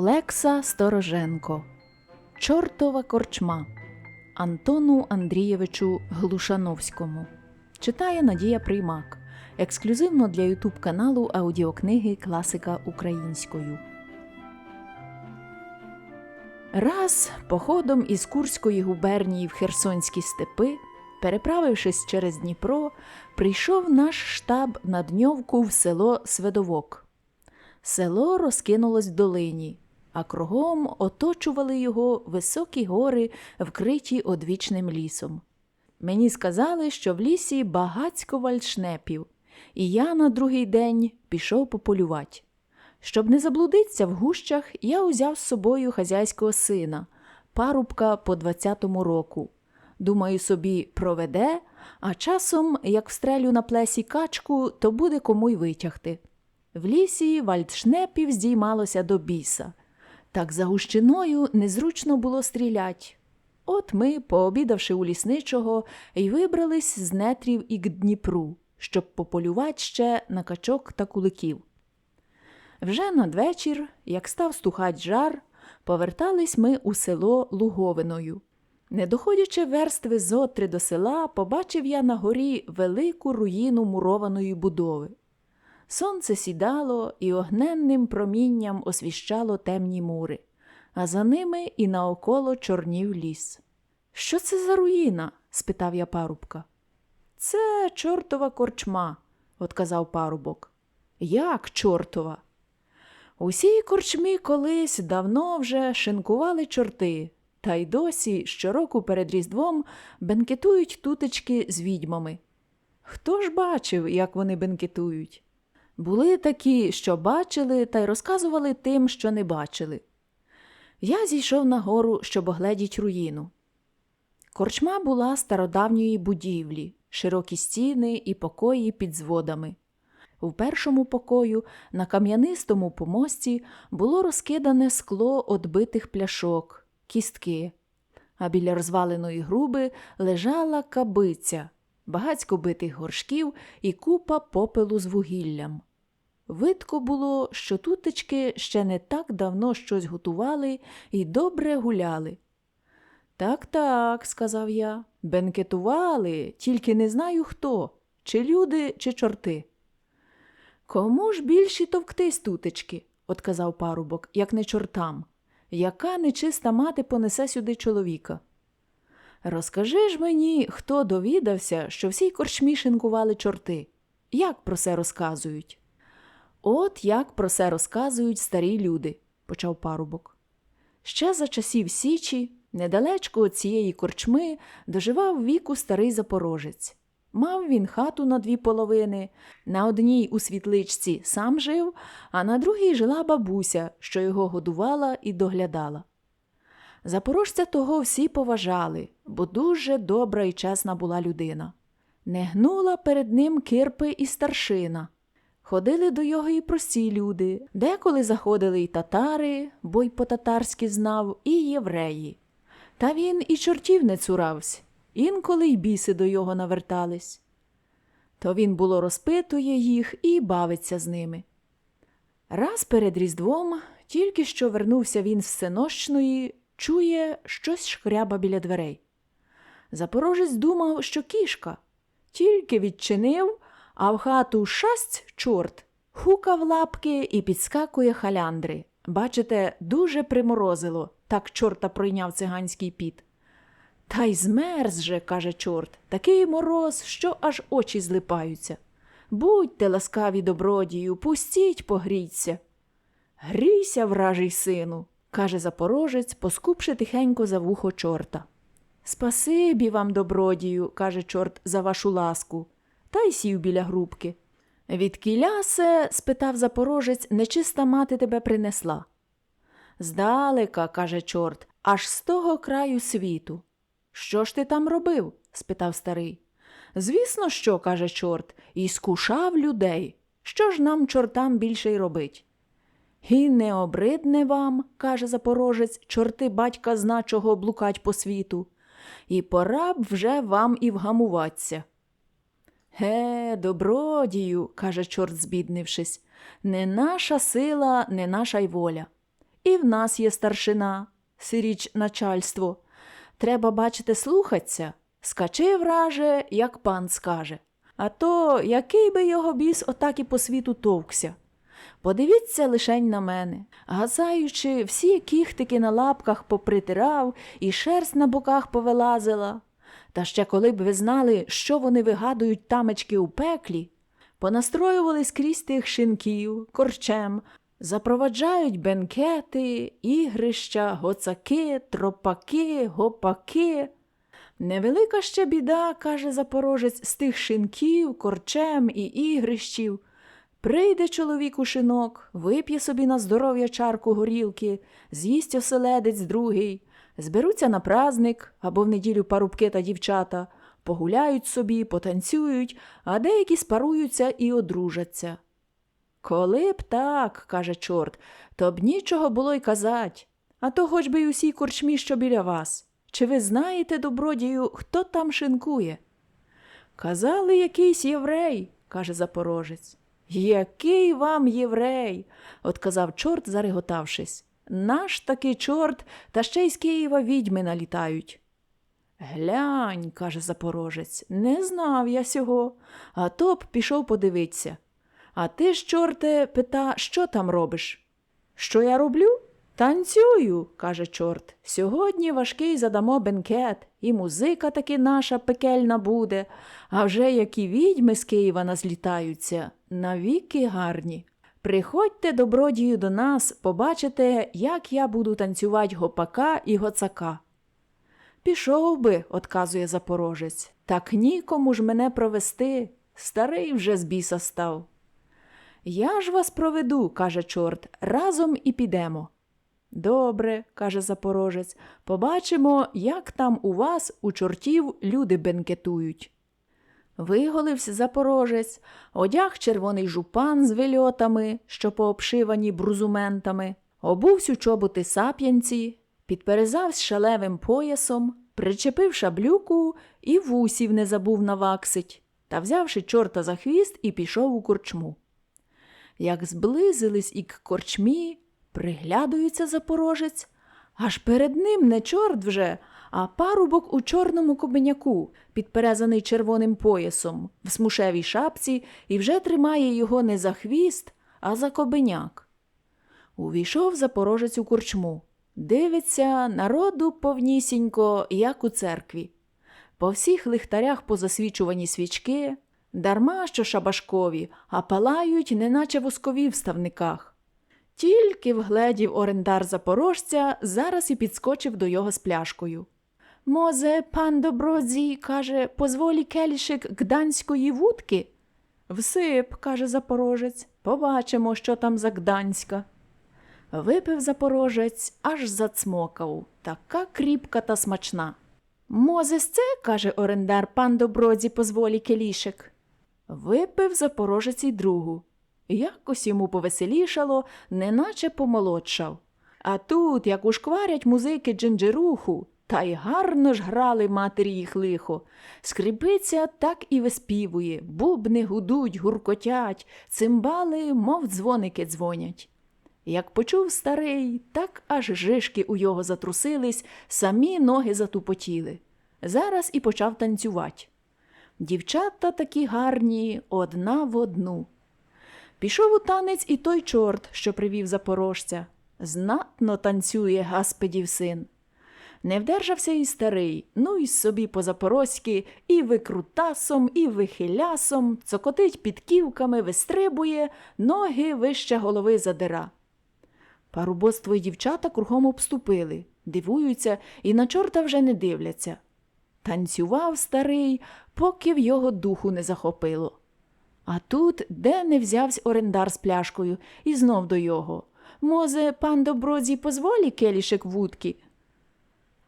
Олекса Стороженко. Чортова корчма. Антону Андрійовичу Глушановському. Читає Надія Приймак. Ексклюзивно для Ютуб каналу аудіокниги Класика українською. Раз походом із Курської губернії в Херсонські степи, переправившись через Дніпро, прийшов наш штаб на дньовку в село Сведовок. Село розкинулось в долині, а кругом оточували його високі гори, вкриті одвічним лісом. Мені сказали, що в лісі багацько вальшнепів, і я на другий день пішов пополювати. Щоб не заблудитися в гущах, я узяв з собою хазяйського сина, парубка по 20-му року. Думаю, собі проведе, а часом, як встрелю на плесі качку, то буде кому й витягти. В лісі вальдшнепів здіймалося до біса. Так за гущиною незручно було стрілять. От ми, пообідавши у лісничого, й вибрались з нетрів і к Дніпру, щоб пополювати ще на качок та куликів. Вже надвечір, як став стухать жар, повертались ми у село Луговиною. Не доходячи верстви зотри до села, побачив я на горі велику руїну мурованої будови. Сонце сідало і огненним промінням освіщало темні мури, а за ними і наоколо чорнів ліс. Що це за руїна? спитав я парубка. Це чортова корчма, отказав парубок. Як чортова? Усій корчмі колись давно вже шинкували чорти, та й досі щороку перед Різдвом бенкетують тутечки з відьмами. Хто ж бачив, як вони бенкетують? Були такі, що бачили, та й розказували тим, що не бачили. Я зійшов на гору, щоб огледіть руїну. Корчма була стародавньої будівлі, широкі стіни і покої під зводами. У першому покою на кам'янистому помості було розкидане скло одбитих пляшок, кістки, а біля розваленої груби лежала кабиця, багацько битих горшків і купа попелу з вугіллям. Видко було, що тутечки ще не так давно щось готували і добре гуляли. Так, так, сказав я, бенкетували, тільки не знаю хто, чи люди, чи чорти. Кому ж більші товктись тутечки, отказав парубок, як не чортам. Яка нечиста мати понесе сюди чоловіка? Розкажи ж мені, хто довідався, що всі корчмі шинкували чорти. Як про це розказують? От як про це розказують старі люди, почав парубок. Ще за часів Січі, недалечко від цієї корчми, доживав віку старий запорожець. Мав він хату на дві половини, на одній у світличці сам жив, а на другій жила бабуся, що його годувала і доглядала. Запорожця того всі поважали, бо дуже добра і чесна була людина. Не гнула перед ним кирпи і старшина. Ходили до його і прості люди, деколи заходили й татари, бо й по-татарськи знав, і євреї. Та він і чортів не цуравсь, інколи й біси до його навертались. То він було розпитує їх і бавиться з ними. Раз перед Різдвом, тільки що вернувся він з сенощної, чує щось шкряба біля дверей. Запорожець думав, що кішка, тільки відчинив, а в хату шасть чорт, хукав лапки і підскакує халяндри. Бачите, дуже приморозило, так чорта пройняв циганський піт. Та й змерз же, каже чорт, такий мороз, що аж очі злипаються. Будьте ласкаві добродію, пустіть, погрійся. Грійся, вражий сину, каже запорожець, поскупши тихенько за вухо чорта. Спасибі вам, добродію, каже чорт, за вашу ласку, та й сів біля грубки. Від кілясе, спитав запорожець, нечиста мати тебе принесла. Здалека, каже чорт, аж з того краю світу. Що ж ти там робив? спитав старий. Звісно, що, каже чорт, і скушав людей. Що ж нам, чортам, більше й робить? І не обридне вам, каже запорожець, чорти батька зна чого блукать по світу. І пора б вже вам і вгамуватися. Ге, добродію, каже чорт, збіднившись, не наша сила, не наша й воля. і в нас є старшина, сиріч начальство. Треба, бачите, слухаться. Скачи, враже, як пан скаже. А то який би його біс отак і по світу товкся. Подивіться лишень на мене, гасаючи, всі кіхтики на лапках попритирав і шерсть на боках повилазила. Та ще коли б ви знали, що вони вигадують тамечки у пеклі, понастроювали скрізь тих шинків, корчем, запроваджають бенкети, ігрища, гоцаки, тропаки, гопаки. Невелика ще біда, каже запорожець, з тих шинків, корчем і ігрищів. Прийде чоловік у шинок, вип'є собі на здоров'я чарку горілки, з'їсть оселедець другий, зберуться на праздник або в неділю парубки та дівчата, погуляють собі, потанцюють, а деякі спаруються і одружаться. Коли б так, каже чорт, то б нічого було й казать, а то хоч би й усій корчмі, що біля вас. Чи ви знаєте, добродію, хто там шинкує? Казали, якийсь єврей, каже запорожець. Який вам єврей? отказав чорт, зареготавшись. Наш таки чорт, та ще й з Києва відьми налітають. Глянь, каже запорожець, не знав я сього, а то б пішов подивитися. А ти ж, чорте, пита, що там робиш? Що я роблю? Танцюю, каже чорт. Сьогодні важкий задамо бенкет, і музика таки наша пекельна буде, а вже які відьми з Києва назлітаються, навіки гарні. Приходьте, добродію, до нас, побачите, як я буду танцювати гопака і гоцака. Пішов би, отказує запорожець, так нікому ж мене провести. Старий вже з біса став. Я ж вас проведу, каже чорт, разом і підемо. Добре, каже запорожець, побачимо, як там у вас, у чортів, люди бенкетують. Виголився запорожець, одяг червоний жупан з вильотами, що пообшивані брузументами, обувсь у чоботи сап'янці, підперезав з шалевим поясом, причепив шаблюку і вусів не забув наваксить, та взявши чорта за хвіст і пішов у корчму. Як зблизились і к корчмі, приглядується запорожець, аж перед ним не чорт вже, а парубок у чорному кобеняку, підперезаний червоним поясом, в смушевій шапці, і вже тримає його не за хвіст, а за кобеняк. Увійшов запорожець у корчму. Дивиться, народу повнісінько, як у церкві. По всіх лихтарях позасвічувані свічки, дарма що шабашкові, а палають, неначе воскові в ставниках. Тільки вгледів орендар запорожця, зараз і підскочив до його з пляшкою. Мозе, пан добродзій, каже, позволі келішик гданської вудки. Всип, каже запорожець, побачимо, що там за гданська. Випив запорожець, аж зацмокав, така кріпка та смачна. Мозес це, каже орендар, пан добродзі позволі келішик. Випив запорожець і другу. Якось йому повеселішало, неначе помолодшав. А тут, як ушкварять музики джинджеруху, та й гарно ж грали матері їх лихо. Скрипиця так і виспівує, бубни гудуть, гуркотять, цимбали, мов дзвоники дзвонять. Як почув старий, так аж жишки у його затрусились, самі ноги затупотіли. Зараз і почав танцювати. Дівчата такі гарні, одна в одну. Пішов у танець і той чорт, що привів запорожця. Знатно танцює Гаспедів син. Не вдержався і старий, ну й собі по-запорозьки, і викрутасом, і вихилясом, цокотить під ківками, вистрибує, ноги вище голови задира. Парубоство й дівчата кругом обступили, дивуються і на чорта вже не дивляться. Танцював старий, поки в його духу не захопило. А тут де не взявсь орендар з пляшкою, і знов до його. Мозе, пан добродзій, позволі келішек вудки.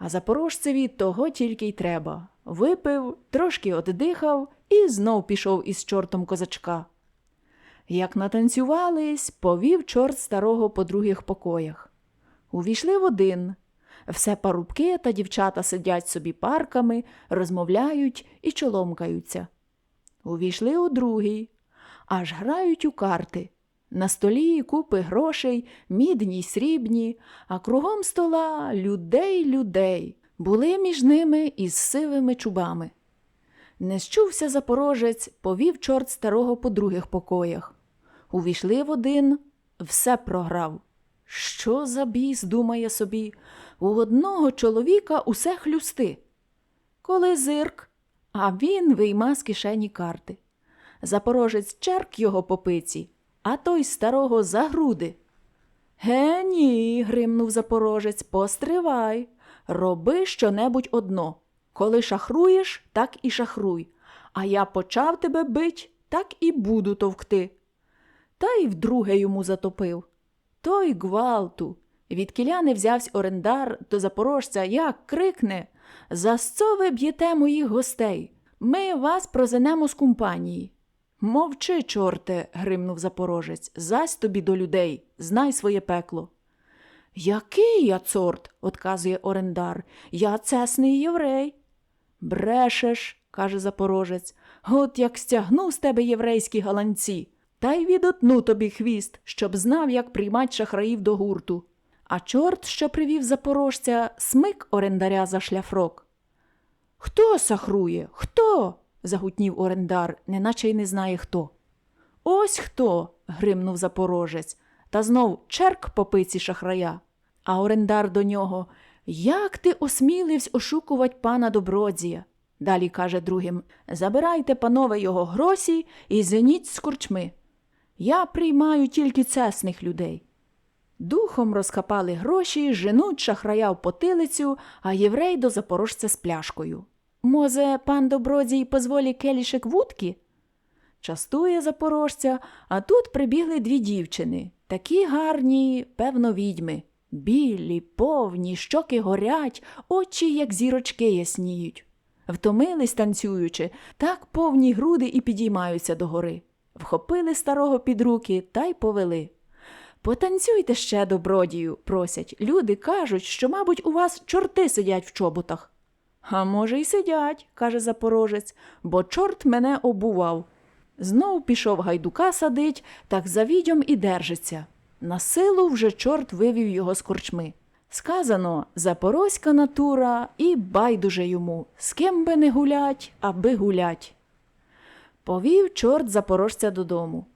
А запорожцеві того тільки й треба. Випив, трошки оддихав і знов пішов із чортом козачка. Як натанцювались, повів чорт старого по других покоях. Увійшли в один. Все парубки та дівчата сидять собі парками, розмовляють і чоломкаються. Увійшли у другий, аж грають у карти. На столі купи грошей, мідні й срібні, а кругом стола людей людей. Були між ними із сивими чубами. Не щувся запорожець, повів чорт старого по других покоях. Увійшли в один, все програв. Що за біс, думає собі, у одного чоловіка усе хлюсти. Коли зирк, а він вийма з кишені карти. Запорожець черк його по пиці, а той старого за груди. Ге ні, гримнув запорожець, постривай. Роби щонебудь одно. Коли шахруєш, так і шахруй. А я почав тебе бить, так і буду товкти. Та й вдруге йому затопив. Той гвалту. Від кіляни взявсь орендар до запорожця, як крикне За що ви б'єте моїх гостей? Ми вас прозенемо з компанії. Мовчи, чорте, гримнув запорожець, зась тобі до людей, знай своє пекло. Який я цорт? отказує орендар. Я цесний єврей. Брешеш, каже запорожець, от як стягну з тебе єврейські галанці, та й відотну тобі хвіст, щоб знав, як приймать шахраїв до гурту. А чорт, що привів запорожця, смик орендаря за шляфрок. Хто сахрує? Хто? Загутнів орендар, неначе й не знає хто. Ось хто. гримнув запорожець, та знов черк по пиці шахрая. А орендар до нього Як ти осміливсь ошукувать пана добродзія? Далі каже другим Забирайте, панове, його гросі і зеніть з корчми. Я приймаю тільки цесних людей. Духом розхапали гроші, женуть шахрая в потилицю, а єврей до запорожця з пляшкою. Мозе, пан добродій позволі келішек вудки? Частує запорожця, а тут прибігли дві дівчини. Такі гарні, певно, відьми. Білі, повні, щоки горять, очі, як зірочки ясніють. Втомились, танцюючи, так повні груди і підіймаються догори. Вхопили старого під руки та й повели. Потанцюйте ще, добродію, просять. Люди кажуть, що, мабуть, у вас чорти сидять в чоботах. А може, й сидять, каже запорожець, бо чорт мене обував. Знов пішов гайдука садить, так за відьом і держиться. На силу вже чорт вивів його з корчми. Сказано запорозька натура і байдуже йому, з ким би не гулять, аби гулять. Повів чорт запорожця додому.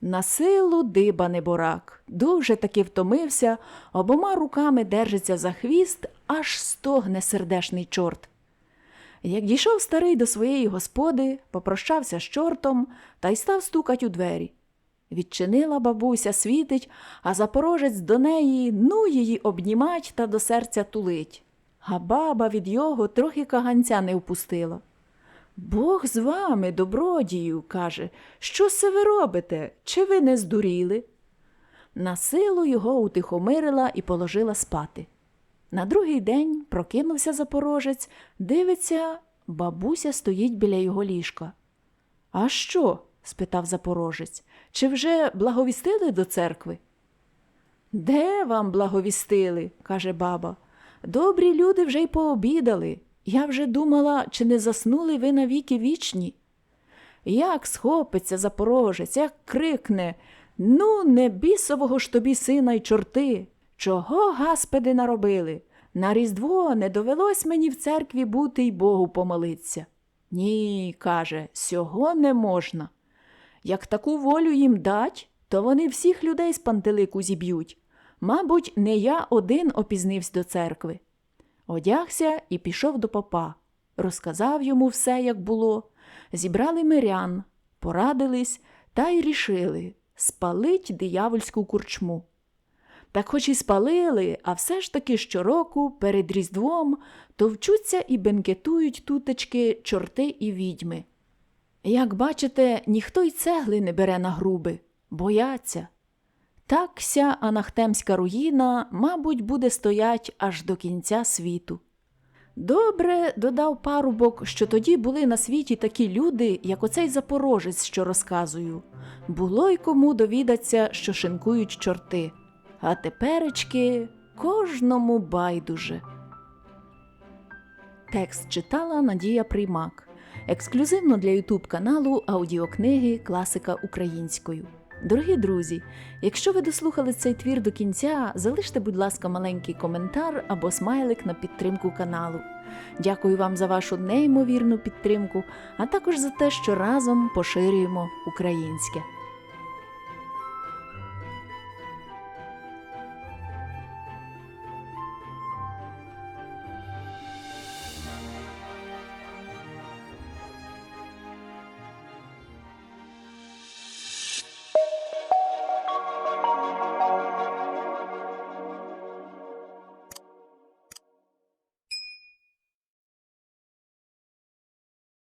На силу диба неборак, дуже таки втомився, обома руками держиться за хвіст, аж стогне сердешний чорт. Як дійшов старий до своєї господи, попрощався з чортом та й став стукать у двері. Відчинила бабуся, світить, а запорожець до неї ну її обнімать та до серця тулить. А баба від його трохи каганця не впустила. Бог з вами, добродію, каже, що се ви робите? Чи ви не здуріли? На силу його утихомирила і положила спати. На другий день прокинувся запорожець, дивиться, бабуся стоїть біля його ліжка. А що? спитав запорожець. Чи вже благовістили до церкви? Де вам благовістили? каже баба. Добрі люди вже й пообідали. Я вже думала, чи не заснули ви навіки вічні. Як схопиться запорожець, як крикне Ну, не бісового ж тобі сина й чорти. Чого, гаспеди, наробили? На Різдво не довелось мені в церкві бути й Богу помолиться. Ні, каже, сього не можна. Як таку волю їм дать, то вони всіх людей з пантелику зіб'ють. Мабуть, не я один опізнився до церкви. Одягся і пішов до попа, розказав йому все, як було. Зібрали мирян, порадились та й рішили спалить диявольську курчму. Так хоч і спалили, а все ж таки щороку перед Різдвом товчуться і бенкетують тутечки чорти і відьми. Як бачите, ніхто й цегли не бере на груби, бояться. Так ся анахтемська руїна, мабуть, буде стоять аж до кінця світу. Добре, додав парубок, що тоді були на світі такі люди, як оцей запорожець, що розказую. Було й кому довідаться, що шинкують чорти. А теперечки кожному байдуже. Текст читала Надія Приймак. Ексклюзивно для Ютуб каналу аудіокниги Класика українською. Дорогі друзі, якщо ви дослухали цей твір до кінця, залиште, будь ласка, маленький коментар або смайлик на підтримку каналу. Дякую вам за вашу неймовірну підтримку, а також за те, що разом поширюємо українське.